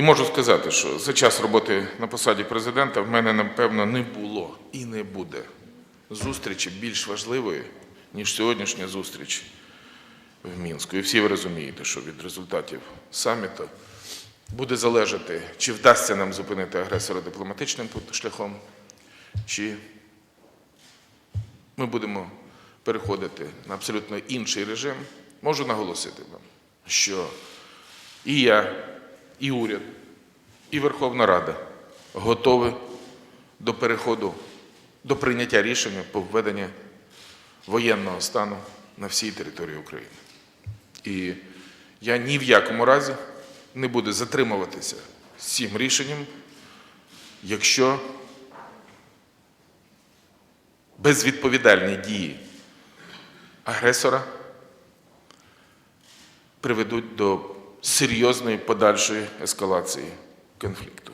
І можу сказати, що за час роботи на посаді президента в мене, напевно, не було і не буде зустрічі більш важливої, ніж сьогоднішня зустріч в Мінську. І всі ви розумієте, що від результатів саміту буде залежати, чи вдасться нам зупинити агресора дипломатичним шляхом, чи ми будемо переходити на абсолютно інший режим. Можу наголосити вам, що і я, і уряд, і Верховна Рада готові до переходу, до прийняття рішення по введенню воєнного стану на всій території України. І я ні в якому разі не буду затримуватися з цим рішенням, якщо безвідповідальні дії агресора приведуть до серйозної подальшої ескалації конфлікту.